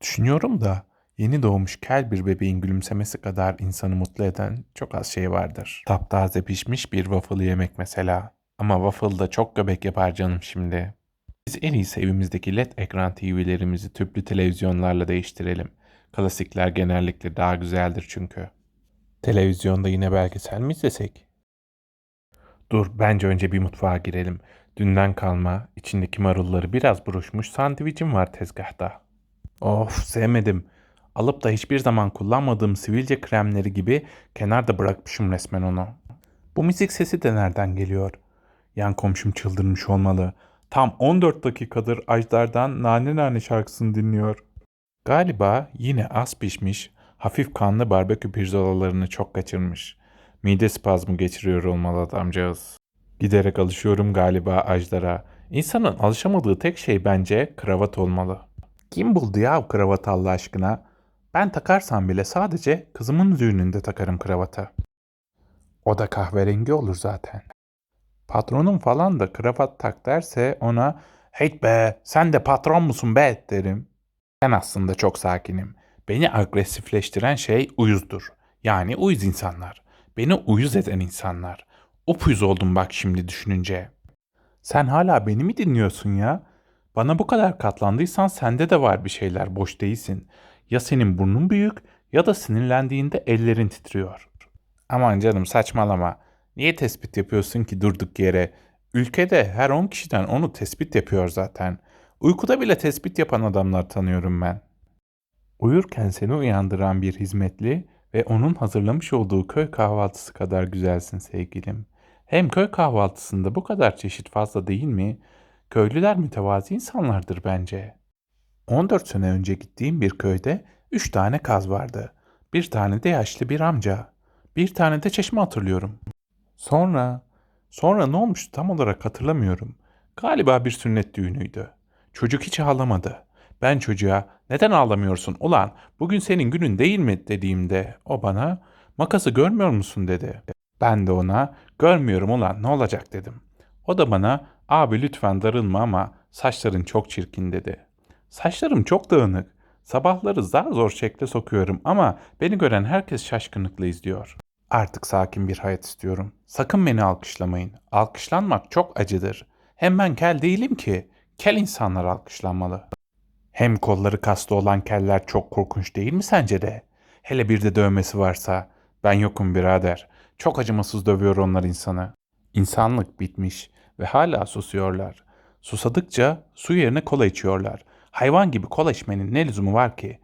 Düşünüyorum da yeni doğmuş kel bir bebeğin gülümsemesi kadar insanı mutlu eden çok az şey vardır. Taptaze pişmiş bir waffle yemek mesela. Ama waffle da çok göbek yapar canım şimdi. Biz en iyisi evimizdeki LED ekran TV'lerimizi tüplü televizyonlarla değiştirelim. Klasikler genellikle daha güzeldir çünkü. Televizyonda yine belgesel mi izlesek? Dur, bence önce bir mutfağa girelim. Dünden kalma, içindeki marulları biraz buruşmuş sandviçim var tezgahta. Of, sevmedim. Alıp da hiçbir zaman kullanmadığım sivilce kremleri gibi kenarda bırakmışım resmen onu. Bu müzik sesi de nereden geliyor? Yan komşum çıldırmış olmalı. Tam 14 dakikadır Ajdar'dan Nane Nane şarkısını dinliyor. Galiba yine az pişmiş, hafif kanlı barbekü pirzolalarını çok kaçırmış. Mide spazmı geçiriyor olmalı adamcağız. Giderek alışıyorum galiba Ajdar'a. İnsanın alışamadığı tek şey bence kravat olmalı. Kim buldu ya o kravatı Allah aşkına? Ben takarsam bile sadece kızımın düğününde takarım kravatı. O da kahverengi olur zaten. Patronum falan da kravat tak derse ona hey be sen de patron musun be derim. Ben aslında çok sakinim. Beni agresifleştiren şey uyuzdur. Yani uyuz insanlar. Beni uyuz eden insanlar. Upuyuz oldum bak şimdi düşününce. Sen hala beni mi dinliyorsun ya? Bana bu kadar katlandıysan sende de var bir şeyler boş değilsin. Ya senin burnun büyük ya da sinirlendiğinde ellerin titriyor. Aman canım saçmalama. Niye tespit yapıyorsun ki durduk yere? Ülkede her 10 kişiden onu tespit yapıyor zaten. Uykuda bile tespit yapan adamlar tanıyorum ben. Uyurken seni uyandıran bir hizmetli ve onun hazırlamış olduğu köy kahvaltısı kadar güzelsin sevgilim. Hem köy kahvaltısında bu kadar çeşit fazla değil mi? Köylüler mütevazi insanlardır bence. 14 sene önce gittiğim bir köyde 3 tane kaz vardı. Bir tane de yaşlı bir amca. Bir tane de çeşme hatırlıyorum. Sonra, sonra ne olmuştu tam olarak hatırlamıyorum. Galiba bir sünnet düğünüydü. Çocuk hiç ağlamadı. Ben çocuğa neden ağlamıyorsun ulan bugün senin günün değil mi dediğimde o bana makası görmüyor musun dedi. Ben de ona görmüyorum ulan ne olacak dedim. O da bana abi lütfen darılma ama saçların çok çirkin dedi. Saçlarım çok dağınık. Sabahları zar zor şekle sokuyorum ama beni gören herkes şaşkınlıkla izliyor. Artık sakin bir hayat istiyorum. Sakın beni alkışlamayın. Alkışlanmak çok acıdır. Hem ben kel değilim ki. Kel insanlar alkışlanmalı. Hem kolları kaslı olan keller çok korkunç değil mi sence de? Hele bir de dövmesi varsa. Ben yokum birader. Çok acımasız dövüyor onlar insanı. İnsanlık bitmiş ve hala susuyorlar. Susadıkça su yerine kola içiyorlar. Hayvan gibi kola içmenin ne lüzumu var ki?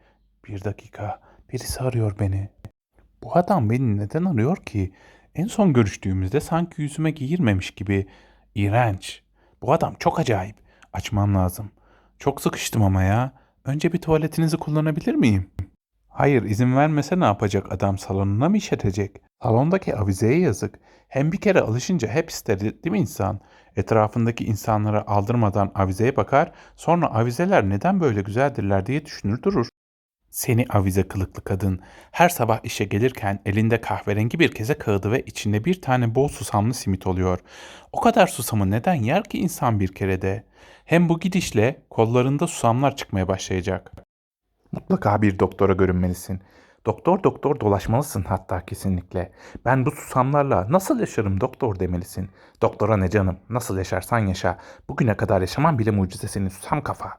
Bir dakika, birisi arıyor beni. Bu adam beni neden arıyor ki? En son görüştüğümüzde sanki yüzüme giyirmemiş gibi. İğrenç. Bu adam çok acayip. Açmam lazım. Çok sıkıştım ama ya. Önce bir tuvaletinizi kullanabilir miyim? Hayır izin vermese ne yapacak adam salonuna mı işletecek? Salondaki avizeye yazık. Hem bir kere alışınca hep ister değil mi insan? Etrafındaki insanlara aldırmadan avizeye bakar, sonra avizeler neden böyle güzeldirler diye düşünür durur. Seni avize kılıklı kadın. Her sabah işe gelirken elinde kahverengi bir keze kağıdı ve içinde bir tane bol susamlı simit oluyor. O kadar susamı neden yer ki insan bir kerede? Hem bu gidişle kollarında susamlar çıkmaya başlayacak. Mutlaka bir doktora görünmelisin. Doktor doktor dolaşmalısın hatta kesinlikle. Ben bu susamlarla nasıl yaşarım doktor demelisin. Doktora ne canım nasıl yaşarsan yaşa. Bugüne kadar yaşaman bile mucize senin susam kafa.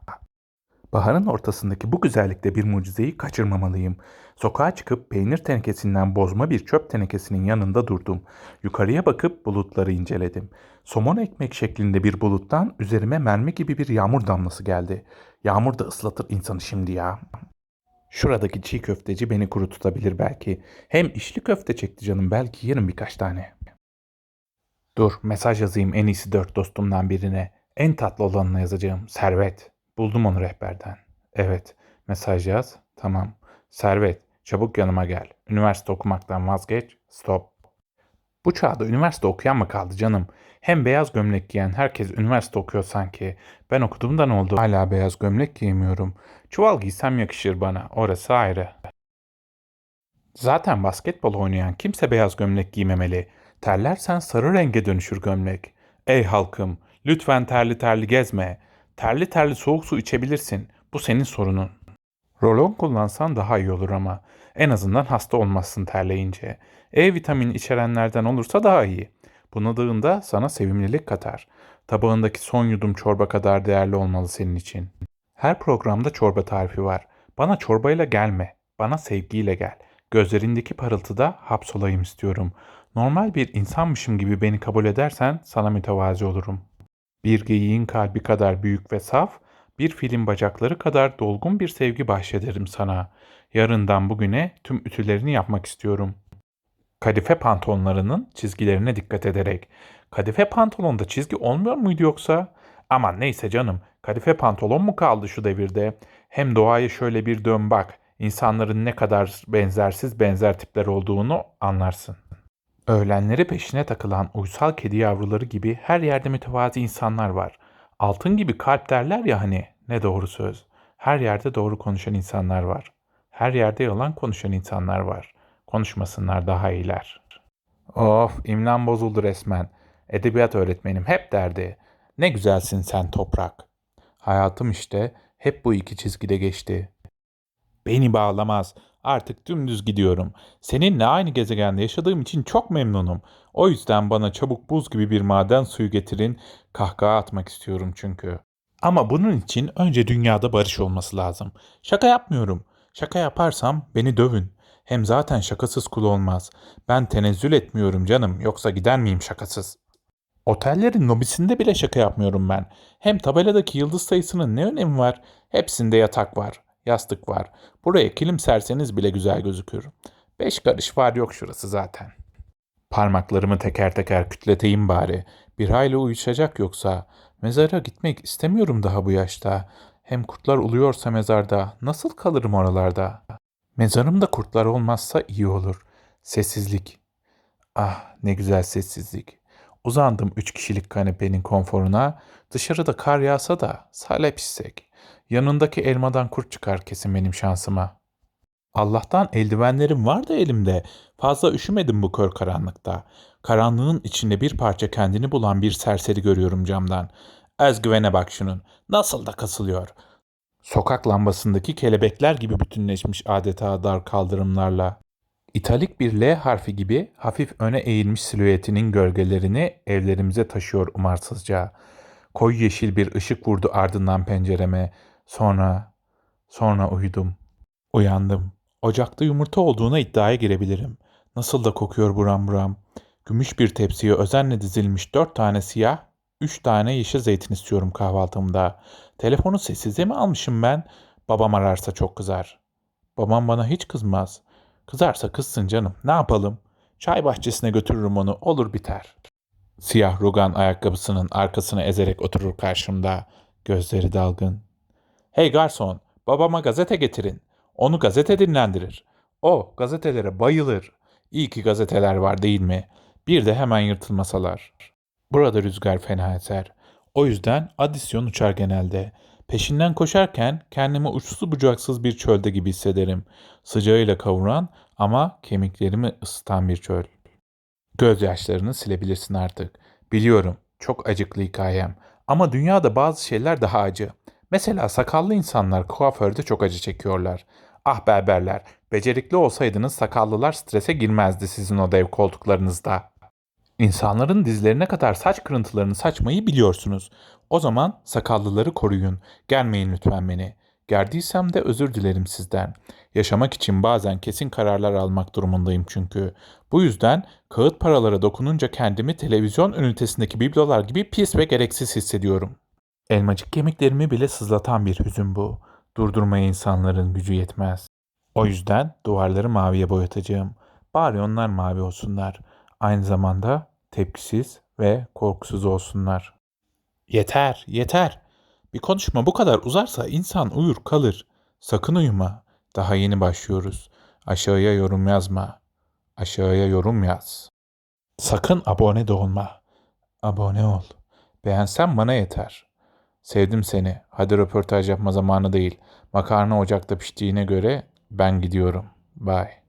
Baharın ortasındaki bu güzellikte bir mucizeyi kaçırmamalıyım. Sokağa çıkıp peynir tenekesinden bozma bir çöp tenekesinin yanında durdum. Yukarıya bakıp bulutları inceledim. Somon ekmek şeklinde bir buluttan üzerime mermi gibi bir yağmur damlası geldi. Yağmur da ıslatır insanı şimdi ya. Şuradaki çiğ köfteci beni kuru tutabilir belki. Hem işli köfte çekti canım belki yerim birkaç tane. Dur mesaj yazayım en iyisi dört dostumdan birine. En tatlı olanına yazacağım. Servet. Buldum onu rehberden. Evet. Mesaj yaz. Tamam. Servet. Çabuk yanıma gel. Üniversite okumaktan vazgeç. Stop. Bu çağda üniversite okuyan mı kaldı canım? Hem beyaz gömlek giyen herkes üniversite okuyor sanki. Ben okudum da ne oldu? Hala beyaz gömlek giymiyorum. Çuval giysem yakışır bana. Orası ayrı. Zaten basketbol oynayan kimse beyaz gömlek giymemeli. Terlersen sarı renge dönüşür gömlek. Ey halkım, lütfen terli terli gezme. Terli terli soğuk su içebilirsin. Bu senin sorunun. Rolon kullansan daha iyi olur ama. En azından hasta olmazsın terleyince. E vitamini içerenlerden olursa daha iyi. Bunadığında sana sevimlilik katar. Tabağındaki son yudum çorba kadar değerli olmalı senin için. Her programda çorba tarifi var. Bana çorbayla gelme. Bana sevgiyle gel. Gözlerindeki parıltıda hapsolayım istiyorum. Normal bir insanmışım gibi beni kabul edersen sana mütevazi olurum. Bir geyiğin kalbi kadar büyük ve saf, bir filin bacakları kadar dolgun bir sevgi bahşederim sana. Yarından bugüne tüm ütülerini yapmak istiyorum. Kadife pantolonlarının çizgilerine dikkat ederek. Kadife pantolonda çizgi olmuyor muydu yoksa? Aman neyse canım, kadife pantolon mu kaldı şu devirde? Hem doğaya şöyle bir dön bak, insanların ne kadar benzersiz benzer tipler olduğunu anlarsın. Öğlenleri peşine takılan uysal kedi yavruları gibi her yerde mütevazi insanlar var. Altın gibi kalp derler ya hani, ne doğru söz. Her yerde doğru konuşan insanlar var. Her yerde yalan konuşan insanlar var. Konuşmasınlar daha iyiler. Of, imlam bozuldu resmen. Edebiyat öğretmenim hep derdi. Ne güzelsin sen toprak. Hayatım işte hep bu iki çizgide geçti. Beni bağlamaz. Artık dümdüz gidiyorum. Seninle aynı gezegende yaşadığım için çok memnunum. O yüzden bana çabuk buz gibi bir maden suyu getirin. Kahkaha atmak istiyorum çünkü. Ama bunun için önce dünyada barış olması lazım. Şaka yapmıyorum. Şaka yaparsam beni dövün. Hem zaten şakasız kul olmaz. Ben tenezzül etmiyorum canım. Yoksa gider miyim şakasız? Otellerin lobisinde bile şaka yapmıyorum ben. Hem tabeladaki yıldız sayısının ne önemi var? Hepsinde yatak var, yastık var. Buraya kilim serseniz bile güzel gözükür. Beş karış var yok şurası zaten. Parmaklarımı teker teker kütleteyim bari. Bir hayli uyuşacak yoksa. Mezara gitmek istemiyorum daha bu yaşta. Hem kurtlar uluyorsa mezarda nasıl kalırım oralarda? Mezarımda kurtlar olmazsa iyi olur. Sessizlik. Ah ne güzel sessizlik. Uzandım üç kişilik kanepenin konforuna. Dışarıda kar yağsa da salep içsek. Yanındaki elmadan kurt çıkar kesin benim şansıma. Allah'tan eldivenlerim var da elimde. Fazla üşümedim bu kör karanlıkta. Karanlığın içinde bir parça kendini bulan bir serseri görüyorum camdan. Özgüvene bak şunun. Nasıl da kasılıyor. Sokak lambasındaki kelebekler gibi bütünleşmiş adeta dar kaldırımlarla. İtalik bir L harfi gibi hafif öne eğilmiş silüetinin gölgelerini evlerimize taşıyor umarsızca. Koyu yeşil bir ışık vurdu ardından pencereme. Sonra, sonra uyudum. Uyandım. Ocakta yumurta olduğuna iddiaya girebilirim. Nasıl da kokuyor buram buram. Gümüş bir tepsiye özenle dizilmiş dört tane siyah, üç tane yeşil zeytin istiyorum kahvaltımda. Telefonu sessize mi almışım ben? Babam ararsa çok kızar. Babam bana hiç kızmaz. Kızarsa kızsın canım. Ne yapalım? Çay bahçesine götürürüm onu. Olur biter. Siyah rugan ayakkabısının arkasını ezerek oturur karşımda. Gözleri dalgın. Hey garson, babama gazete getirin. Onu gazete dinlendirir. O gazetelere bayılır. İyi ki gazeteler var değil mi? Bir de hemen yırtılmasalar. Burada rüzgar fena eser. O yüzden adisyon uçar genelde. Peşinden koşarken kendimi uçsuz bucaksız bir çölde gibi hissederim. Sıcağıyla kavuran ama kemiklerimi ısıtan bir çöl. Gözyaşlarını silebilirsin artık. Biliyorum, çok acıklı hikayem. Ama dünyada bazı şeyler daha acı. Mesela sakallı insanlar kuaförde çok acı çekiyorlar. Ah berberler, becerikli olsaydınız sakallılar strese girmezdi sizin o dev koltuklarınızda. İnsanların dizlerine kadar saç kırıntılarını saçmayı biliyorsunuz. O zaman sakallıları koruyun. Gelmeyin lütfen beni. Gerdiysem de özür dilerim sizden. Yaşamak için bazen kesin kararlar almak durumundayım çünkü. Bu yüzden kağıt paralara dokununca kendimi televizyon ünitesindeki biblolar gibi pis ve gereksiz hissediyorum. Elmacık kemiklerimi bile sızlatan bir hüzün bu. Durdurmaya insanların gücü yetmez. O yüzden duvarları maviye boyatacağım. Bari onlar mavi olsunlar. Aynı zamanda tepkisiz ve korkusuz olsunlar. Yeter, yeter. Bir konuşma bu kadar uzarsa insan uyur kalır. Sakın uyuma. Daha yeni başlıyoruz. Aşağıya yorum yazma. Aşağıya yorum yaz. Sakın abone de olma. Abone ol. Beğensen bana yeter. Sevdim seni. Hadi röportaj yapma zamanı değil. Makarna ocakta piştiğine göre ben gidiyorum. Bye.